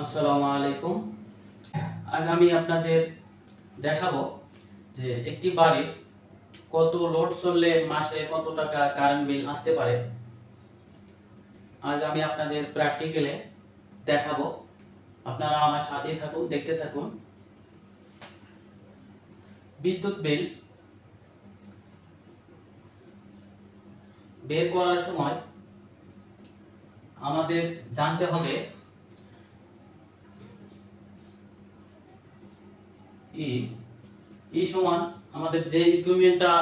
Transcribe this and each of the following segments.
আসসালামু আলাইকুম। আজ আমি আপনাদের দেখাবো যে একটি বাড়ির কত লোড চললে মাসে কত টাকা কারেন্ট বিল আসতে পারে। আজ আমি আপনাদের প্র্যাকটিক্যালে দেখাবো। আপনারা আমার সাথেই থাকুন, দেখতে থাকুন। বিদ্যুৎ বিল বের করার সময় আমাদের জানতে হবে ই ই সমান আমাদের যে ইকুইপমেন্টটা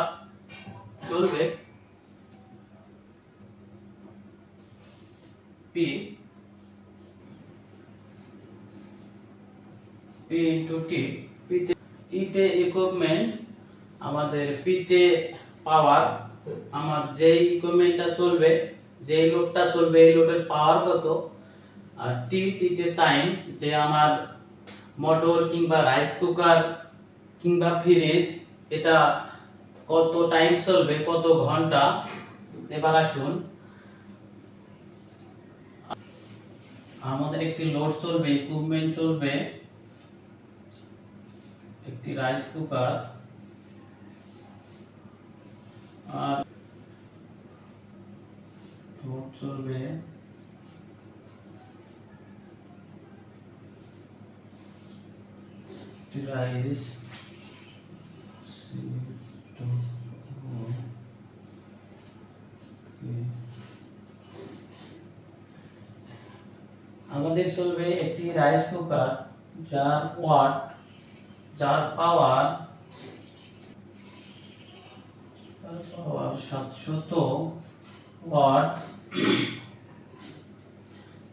চলবে পি পি ইন্টু টি পিতে ইতে ইকুইপমেন্ট আমাদের পিতে পাওয়ার আমার যে ইকুইপমেন্টটা চলবে, যে লোডটা চলবে, এই লোডের পাওয়ার কত? আর টি টিতে টাইম যে আমার মোটর কিংবা রাইস কুকার কিংবা ফ্রিজ, এটা কত টাইম চলবে, কত ঘণ্টা? এবার আসুন। আমাদের একটি লোড চলবে ইকুইপমেন্ট চলবে, একটি রাইস কুকার আর লোড চলবে রাইস আমাদের চলবে একটি রাইস কুকার যার ওয়াট যার পাওয়ার পাওয়ার সাতশত ওয়াট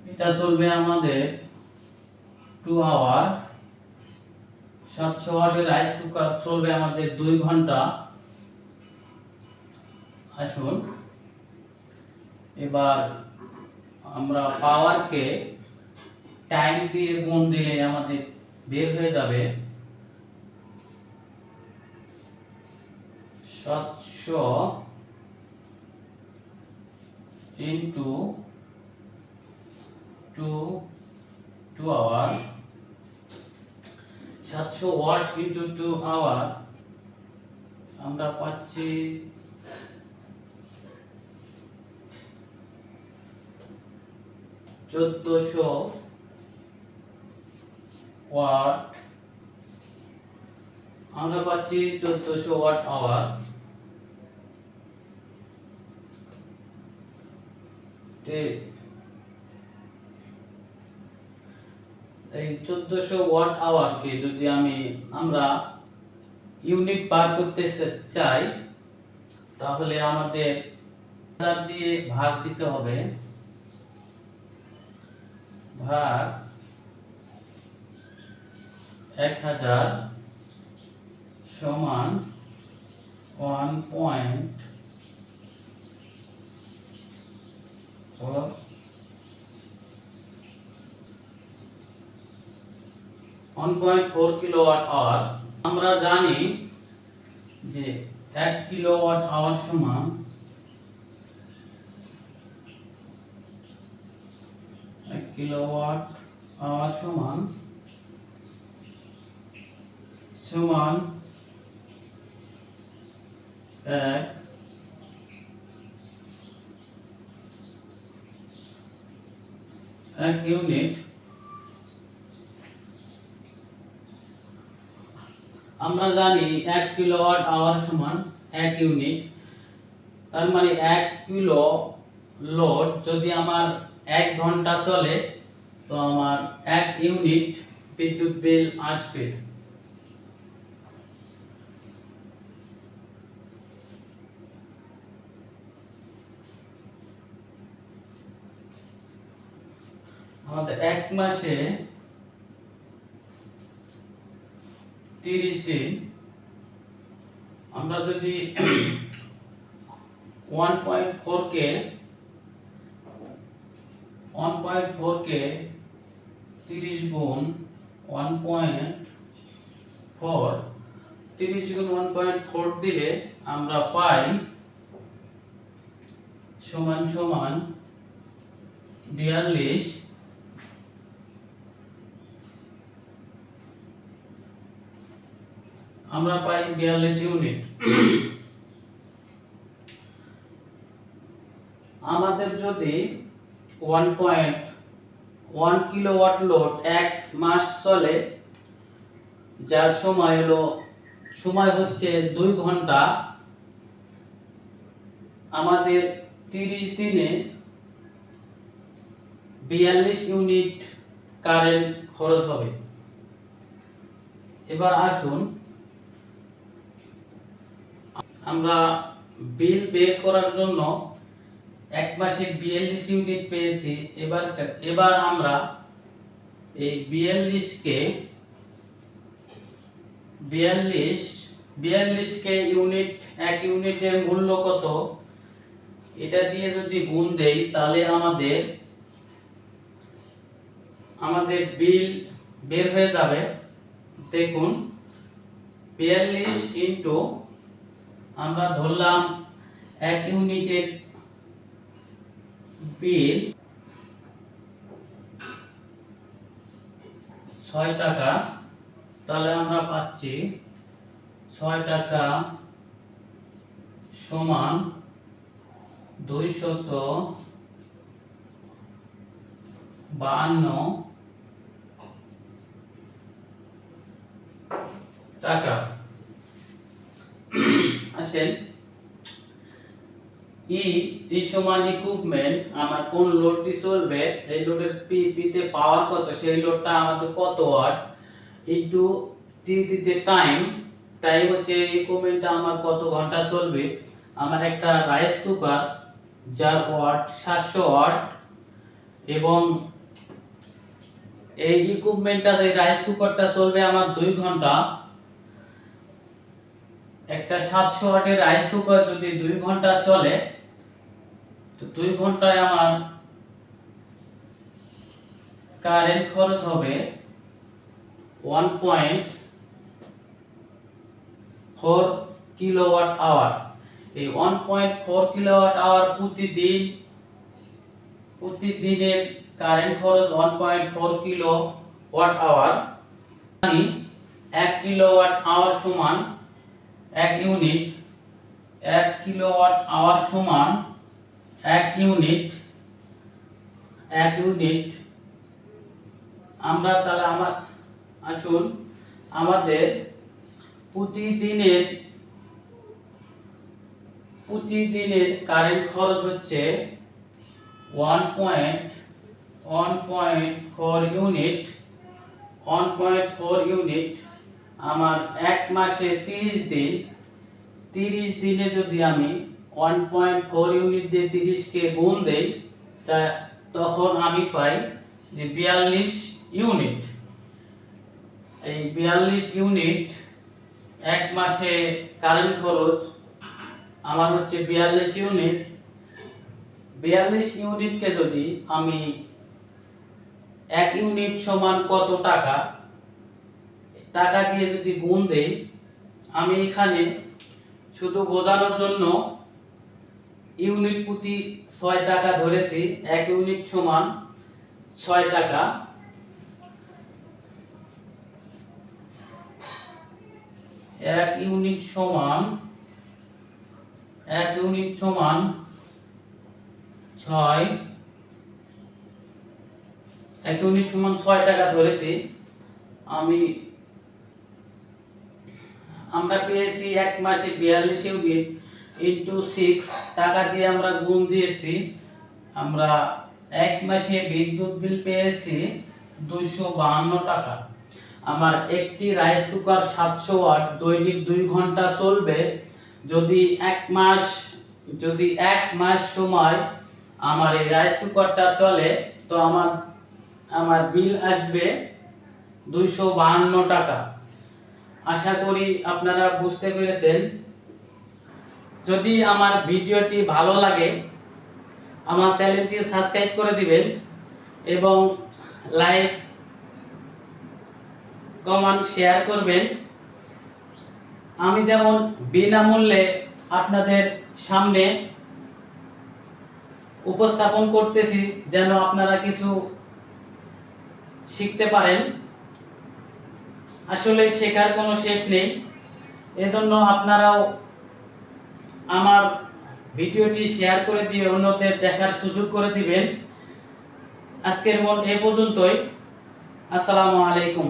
এটা চলবে আমাদের টু আওয়ার সাতশো ওয়াটের রাইস কুকার চলবে আমাদের দুই ঘণ্টা। আসুন। এবার আমরা পাওয়ারকে টাইম দিয়ে গুণ দিলে আমাদের বের হয়ে যাবে। সাতশো ইন্টু টু টু আওয়ার সাতশো ওয়াট ইন্টু টু আওয়ার আমরা পাচ্ছি চোদ্দশো ওয়াট আমরা পাচ্ছি চোদ্দশো ওয়াট আওয়ার এই চোদ্দশো ওয়াট আওয়ারকে যদি আমি, আমরা ইউনিট বার করতে চাই, তাহলে আমাদের দিয়ে ভাগ দিতে হবে। ভাগ এক হাজার সমান one point four one point four kilowatt hour আমরা জানি যে এক কিলোওয়াট আওয়ার সমান কিলোওয়াট আওয়ার সমান সমান এক এক ইউনিট আমরা জানি এক কিলোওয়াট আওয়ার সমান এক ইউনিট তার মানে এক কিলো লোড যদি আমার এক ঘণ্টা চলে, তো আমার এক ইউনিট বিদ্যুৎ বিল আসবে। আমাদের এক মাসে তিরিশ দিন, আমরা যদি ওয়ান পয়েন্ট ফোর কে ওয়ান পয়েন্ট তিরিশ গুণ ওয়ান পয়েন্ট ফোর তিরিশ গুণ ওয়ান পয়েন্ট ফোর দিলে আমরা পাই সমান সমান বিয়াল্লিশ আমরা পাই বিয়াল্লিশ ইউনিট। আমাদের যদি one point one kilowatt load এক মাস চলে, যার সময় হলো, সময় হচ্ছে দুই ঘণ্টা, আমাদের তিরিশ দিনে বিয়াল্লিশ ইউনিট কারেন্ট খরচ হবে। এবার আসুন আমরা বিল বের করার জন্য এক মাসে বিয়াল্লিশ ইউনিট পেয়েছি। এবার এবার আমরা এই বিয়াল্লিশকে বিয়াল্লিশ, বিয়াল্লিশকে ইউনিট, এক ইউনিটের মূল্য কত? এটা দিয়ে যদি গুণ দেই, তাহলে আমাদের আমাদের বিল বের হয়ে যাবে। দেখুন, বিয়াল্লিশ ইন্টু আমরা ধরলাম এক ইউনিটের বিল ছয় টাকা, তাহলে আমরা পাচ্ছি ছয় টাকা সমান দুইশত বাহান্ন টাকা। আসেন ই ই সমান ইকুইপমেন্ট আমার কোন লোডটি চলবে, এই লোডের পি, পিতে পাওয়ার কত, সেই লোডটা আমাদের কত ওয়াট? ইনটু টি দিতে টাইম টাইম হচ্ছে ইকুইপমেন্টটা আমার কত ঘণ্টা চলবে? আমার একটা রাইস কুকার যার ওয়াট সাতশো ওয়াট, এবং এই ইকুইপমেন্টটা এই রাইস কুকারটা চলবে আমার দুই ঘণ্টা একটা সাতশো ওয়াটের রাইস কুকার যদি দুই ঘণ্টা চলে, তো দুই ঘন্টায় আমার কারেন্ট খরচ হবে one point four kilowatt hour এই one point four kilowatt hour প্রতিদিন, প্রতিদিনের কারেন্ট খরচ one point four kilowatt hour মানে এক কিলোওয়াট আওয়ার সমান এক ইউনিট, এক কিলোওয়াট আওয়ার সমান এক ইউনিট এক ইউনিট। আমরা তাহলে আমার, আসুন, আমাদের প্রতিদিনের প্রতিদিনের কারেন্ট খরচ হচ্ছে one point one point four unit one point four unit আমার এক মাসে তিরিশ দিন, তিরিশ দিনে যদি আমি ওয়ান পয়েন্ট ফোর ইউনিট দিয়ে তিরিশকে গুণ দেই, তা তখন আমি পাই যে বিয়াল্লিশ ইউনিট এই বিয়াল্লিশ ইউনিট এক মাসে কারেন্ট খরচ আমার হচ্ছে বিয়াল্লিশ ইউনিট বিয়াল্লিশ ইউনিটকে যদি আমি এক ইউনিট সমান কত টাকা টাকা দিয়ে যদি গুণ দেই, আমি এখানে শুধু বোঝানোর জন্য ইউনিট প্রতি ছয় টাকা ধরেছি, এক ইউনিট সমান ছয় টাকা। এক ইউনিট সমান, এক ইউনিট সমান ছয়, এক ইউনিট সমান ছয় টাকা ধরেছি, আমি আমরা পেয়েছি এক মাসে বিয়াল্লিশ ইউনিট ইন্টু সিক্স টাকা দিয়ে আমরা গুণ দিয়েছি। আমরা এক মাসে বিদ্যুৎ বিল পেয়েছি দুইশো বাহান্ন টাকা। আমার একটি রাইস কুকার সাতশো ওয়াট, দৈনিক দুই ঘণ্টা চলবে। যদি এক মাস, যদি এক মাস সময় আমার এই রাইস কুকারটা চলে, তো আমার আমার বিল আসবে দুইশো বাহান্ন টাকা। আশা করি আপনারা বুঝতে পেরেছেন। যদি আমার ভিডিওটি ভালো লাগে, আমার চ্যানেলটি সাবস্ক্রাইব করে দিবেন এবং লাইক, কমেন্ট, শেয়ার করবেন। আমি যেমন বিনামূল্যে আপনাদের সামনে উপস্থাপন করতেছি, যেন আপনারা কিছু শিখতে পারেন। আসলে শেখার কোনো শেষ নেই। এজন্য আপনারাও আমার ভিডিওটি শেয়ার করে দিয়ে অন্যদের দেখার সুযোগ করে দিবেন। আজকের মন এ পর্যন্তই। আসসালামু আলাইকুম।